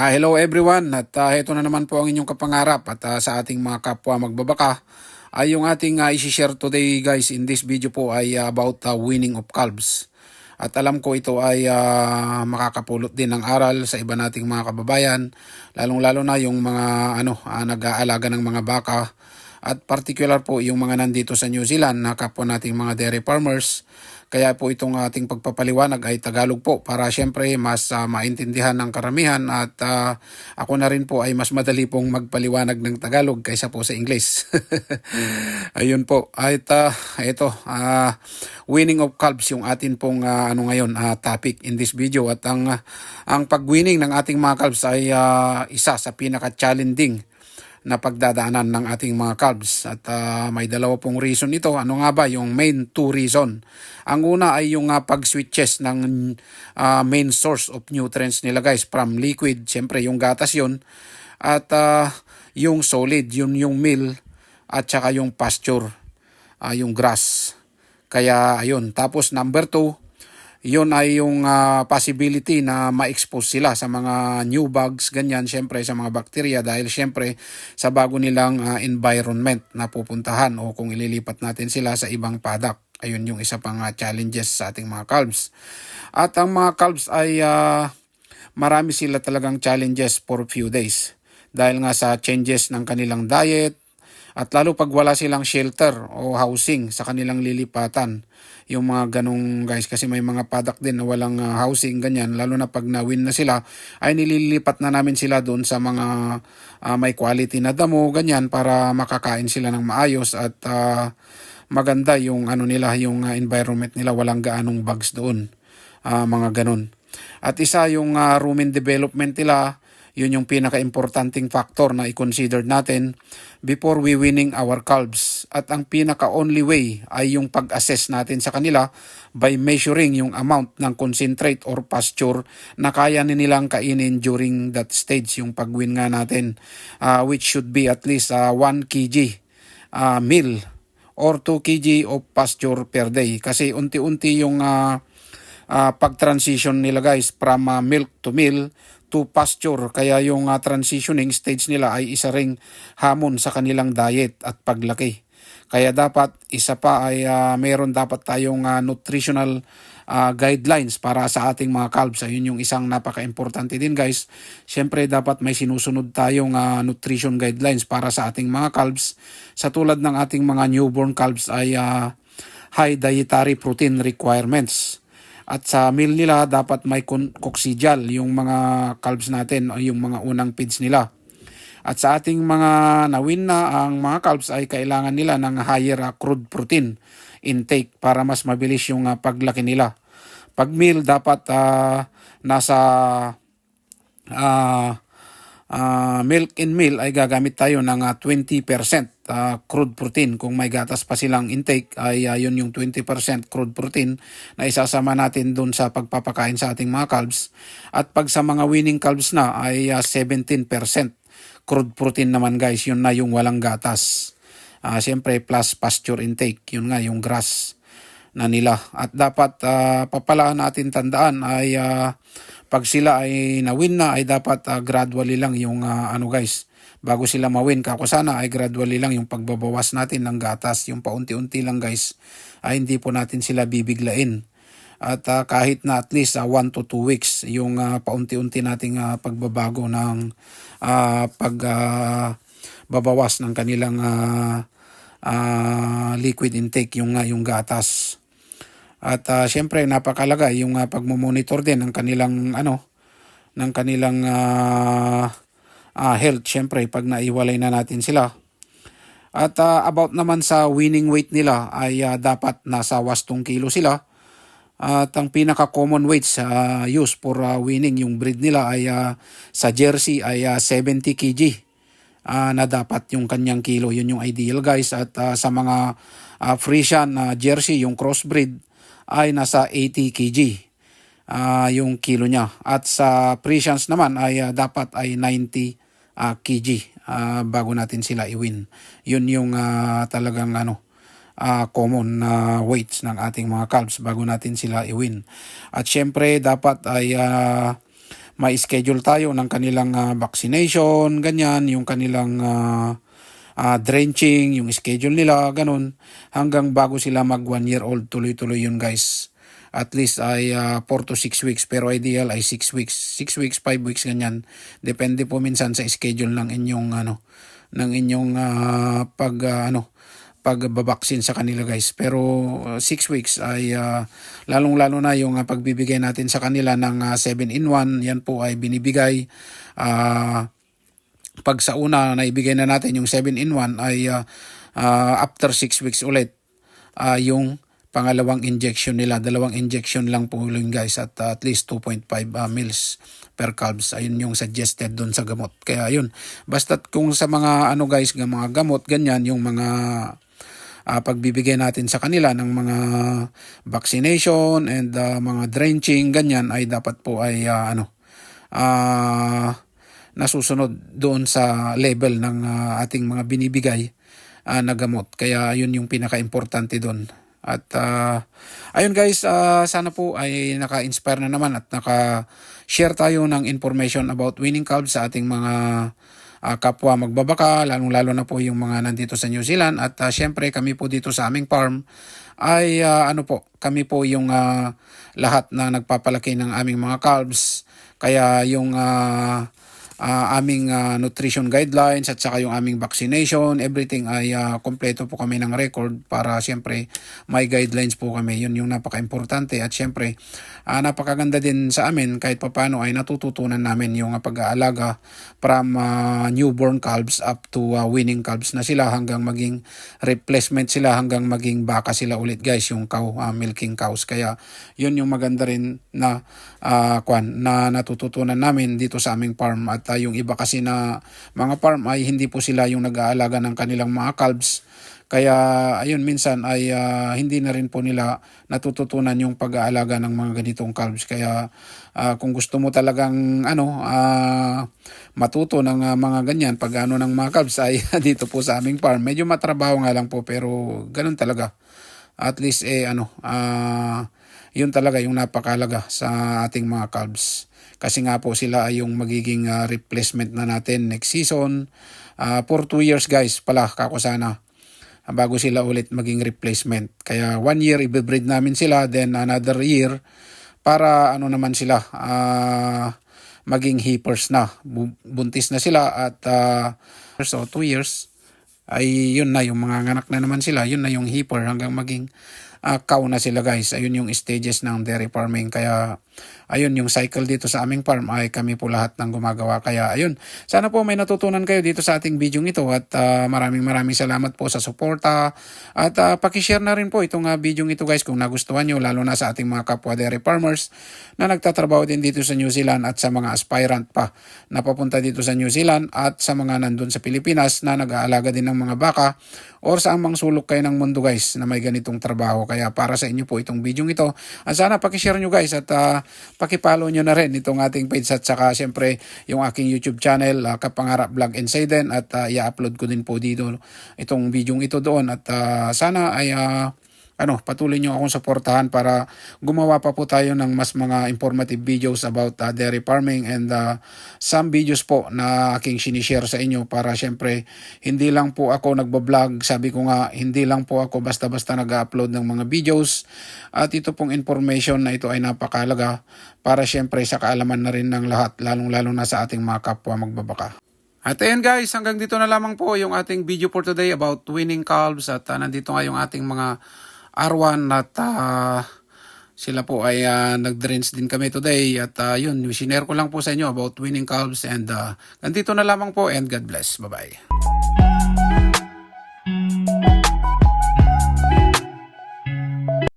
Ah, hello everyone. At uh, ito na naman po ang inyong kapangarap at ah, sa ating mga kapwa magbabaka. Ay yung ating uh, isi-share today guys in this video po ay ah, about uh, winning of calves. At alam ko ito ay ah, makakapulot din ng aral sa iba nating mga kababayan lalong-lalo na yung mga ano ah, nag-aalaga ng mga baka. At particular po yung mga nandito sa New Zealand na kapwa nating mga dairy farmers kaya po itong ating pagpapaliwanag ay Tagalog po para syempre mas ah, maintindihan ng karamihan at ah, ako na rin po ay mas madali pong magpaliwanag ng Tagalog kaysa po sa English. Ayun po. At ah, ito, ah, winning of calves yung atin pong ah, ano ngayon ah, topic in this video at ang ah, ang pag-winning ng ating mga calves ay ah, isa sa pinaka-challenging na pagdadaanan ng ating mga calves. At ah, may dalawa pong reason ito. Ano nga ba? Yung main two reason. Ang una ay yung uh, pag-switches ng ah, main source of nutrients nila guys from liquid. Siyempre yung gatas yun. At ah, yung solid, yun yung meal at saka yung pasture, ah, yung grass. Kaya ayun. Tapos number two, yun ay yung ah, possibility na ma-expose sila sa mga new bugs, ganyan, syempre sa mga bacteria dahil syempre sa bago nilang ah, environment na pupuntahan o kung ililipat natin sila sa ibang paddock. Ayun yung isa pang ah, challenges sa ating mga calves. At ang mga calves ay ah, marami sila talagang challenges for few days. Dahil nga sa changes ng kanilang diet, at lalo pag wala silang shelter o housing sa kanilang lilipatan. Yung mga ganong guys kasi may mga padak din na walang uh, housing ganyan lalo na pag na-win na sila ay nililipat na namin sila doon sa mga uh, may quality na damo ganyan para makakain sila ng maayos at uh, maganda yung ano nila yung uh, environment nila walang gaanong bugs doon uh, mga ganon. At isa yung uh, rumen development nila yun yung pinaka-importanting factor na i-consider natin before we winning our calves. At ang pinaka-only way ay yung pag-assess natin sa kanila by measuring yung amount ng concentrate or pasture na kaya nilang kainin during that stage, yung pag-win nga natin, uh, which should be at least uh, 1 kg uh, meal or 2 kg of pasture per day. Kasi unti-unti yung uh, uh, pag-transition nila guys from uh, milk to meal to pasture kaya yung uh, transitioning stage nila ay isa ring hamon sa kanilang diet at paglaki. Kaya dapat isa pa ay uh, meron dapat tayong uh, nutritional uh, guidelines para sa ating mga calves. Ayun yung isang napaka-importante din guys. Siyempre dapat may sinusunod tayong uh, nutrition guidelines para sa ating mga calves. Sa tulad ng ating mga newborn calves ay uh, high dietary protein requirements at sa meal nila, dapat may coccygeal, yung mga calves natin, yung mga unang feeds nila. At sa ating mga nawin na, ang mga calves ay kailangan nila ng higher uh, crude protein intake para mas mabilis yung uh, paglaki nila. Pag meal, dapat uh, nasa uh, uh, milk in meal ay gagamit tayo ng uh, 20% uh, crude protein. Kung may gatas pa silang intake ay uh, yun yung 20% crude protein na isasama natin dun sa pagpapakain sa ating mga calves. At pag sa mga winning calves na ay uh, 17% crude protein naman guys. Yun na yung walang gatas. Uh, Siyempre plus pasture intake. Yun nga yung grass na nila. At dapat uh, papalaan natin tandaan ay uh, pag sila ay na-win na ay dapat uh, gradually lang yung uh, ano guys bago sila ma-win. Kako sana ay gradually lang yung pagbabawas natin ng gatas. Yung paunti-unti lang guys ay hindi po natin sila bibiglain. At uh, kahit na at least 1 uh, to 2 weeks yung uh, paunti-unti nating uh, pagbabago ng uh, pag uh, babawas ng kanilang uh, uh, liquid intake yung uh, yung gatas at uh, syempre napakalaga yung uh, pagmo-monitor din ng kanilang ano ng kanilang uh, uh, health syempre pag naiwalay na natin sila. At uh, about naman sa winning weight nila ay uh, dapat nasa 8 kilo sila. At ang pinaka common weight sa uh, use for uh, winning yung breed nila ay uh, sa jersey ay uh, 70 kg uh, na dapat yung kanyang kilo. Yun yung ideal guys. At uh, sa mga uh, Frisian uh, jersey, yung crossbreed, ay nasa 80 kg uh, yung kilo niya. At sa Frisians naman ay uh, dapat ay 90 uh, kg uh, bago natin sila i-win. Yun yung uh, talagang ano uh, common na uh, weights ng ating mga calves bago natin sila i-win. At syempre dapat ay uh, may schedule tayo ng kanilang ah, vaccination, ganyan, yung kanilang ah, ah, drenching, yung schedule nila, ganun, hanggang bago sila mag one year old, tuloy-tuloy yun guys. At least ay 4 to 6 weeks, pero ideal ay 6 weeks, 6 weeks, 5 weeks, ganyan. Depende po minsan sa schedule ng inyong, ano, ng inyong ah, pag, ah, ano, pagbabaksin sa kanila guys. Pero 6 weeks ay ah, lalong-lalo na yung ah, pagbibigay natin sa kanila ng 7-in-1, yan po ay binibigay. ah pag sa una na ibigay na natin yung 7-in-1 ay ah, ah, after 6 weeks ulit ah, yung pangalawang injection nila. Dalawang injection lang po yun guys at ah, at least 2.5 ah, mils per carbs. Ayun yung suggested doon sa gamot. Kaya yun, basta't kung sa mga ano guys, ng mga gamot, ganyan, yung mga ah, pagbibigay natin sa kanila ng mga vaccination and ah, mga drenching, ganyan, ay dapat po ay ah, ano, ah, nasusunod doon sa level ng ah, ating mga binibigay ah, na gamot. Kaya yun yung pinaka-importante doon. At ah, ayun guys, ah, sana po ay naka-inspire na naman at naka-share tayo ng information about winning calves sa ating mga ah, kapwa magbabaka, lalong-lalo na po yung mga nandito sa New Zealand. At ah, syempre kami po dito sa aming farm ay ah, ano po, kami po yung ah, lahat na nagpapalaki ng aming mga calves. Kaya yung ah, ah, aming ah, nutrition guidelines at saka yung aming vaccination, everything ay ah, kompleto po kami ng record para siyempre may guidelines po kami. Yun yung napaka-importante at siyempre ah, napakaganda din sa amin kahit papano ay natututunan namin yung pag-aalaga from ah, newborn calves up to ah, winning calves na sila hanggang maging replacement sila hanggang maging baka sila ulit guys yung cow ah, milking cows. Kaya yun yung maganda rin na ah, kwan na natututunan namin dito sa aming farm at ah, yung iba kasi na mga farm ay hindi po sila yung nag-aalaga ng kanilang mga calves. Kaya ayun minsan ay ah, hindi na rin po nila natututunan yung pag-aalaga ng mga ganitong calves. Kaya ah, kung gusto mo talagang ano ah, matuto ng ah, mga ganyan pag ano ng mga calves ay dito po sa aming farm. Medyo matrabaho nga lang po pero ganun talaga. At least eh ano ah yun talaga yung napakalaga sa ating mga calves. Kasi nga po sila yung magiging ah, replacement na natin next season. Ah, for 2 years guys pala kako sana bago sila ulit maging replacement. Kaya one year i-breed namin sila then another year para ano naman sila ah, maging heapers na. Bu- Buntis na sila at ah, so 2 years ay yun na yung mga anak na naman sila. Yun na yung heaper hanggang maging ah, cow na sila guys. Ayun yung stages ng dairy farming. Kaya ayun yung cycle dito sa aming farm ay kami po lahat ng gumagawa. Kaya ayun, sana po may natutunan kayo dito sa ating video ito at ah, maraming maraming salamat po sa suporta at ah, pakishare na rin po itong ah, video ito guys kung nagustuhan nyo lalo na sa ating mga kapwa dairy farmers na nagtatrabaho din dito sa New Zealand at sa mga aspirant pa na papunta dito sa New Zealand at sa mga nandun sa Pilipinas na nag-aalaga din ng mga baka or sa amang sulok kayo ng mundo guys na may ganitong trabaho. Kaya para sa inyo po itong video ito. At sana pakishare nyo guys at uh, pakipollow nyo na rin itong ating page at saka syempre yung aking YouTube channel uh, Kapangarap Vlog and Sayden at uh, i-upload ko din po dito itong video ito doon at uh, sana ay uh, ano, patuloy nyo akong suportahan para gumawa pa po tayo ng mas mga informative videos about uh, dairy farming and uh, some videos po na aking sinishare sa inyo para syempre hindi lang po ako nagbablog, sabi ko nga hindi lang po ako basta-basta nag-upload ng mga videos. At ito pong information na ito ay napakalaga para syempre sa kaalaman na rin ng lahat lalong-lalo na sa ating mga kapwa magbabaka. At ayan guys, hanggang dito na lamang po yung ating video for today about winning calves. At uh, nandito nga yung ating mga R1 at uh, sila po ay uh, nag-drench din kami today at uh, yun, sinare ko lang po sa inyo about winning calves and uh, nandito na lamang po and God bless. Bye-bye.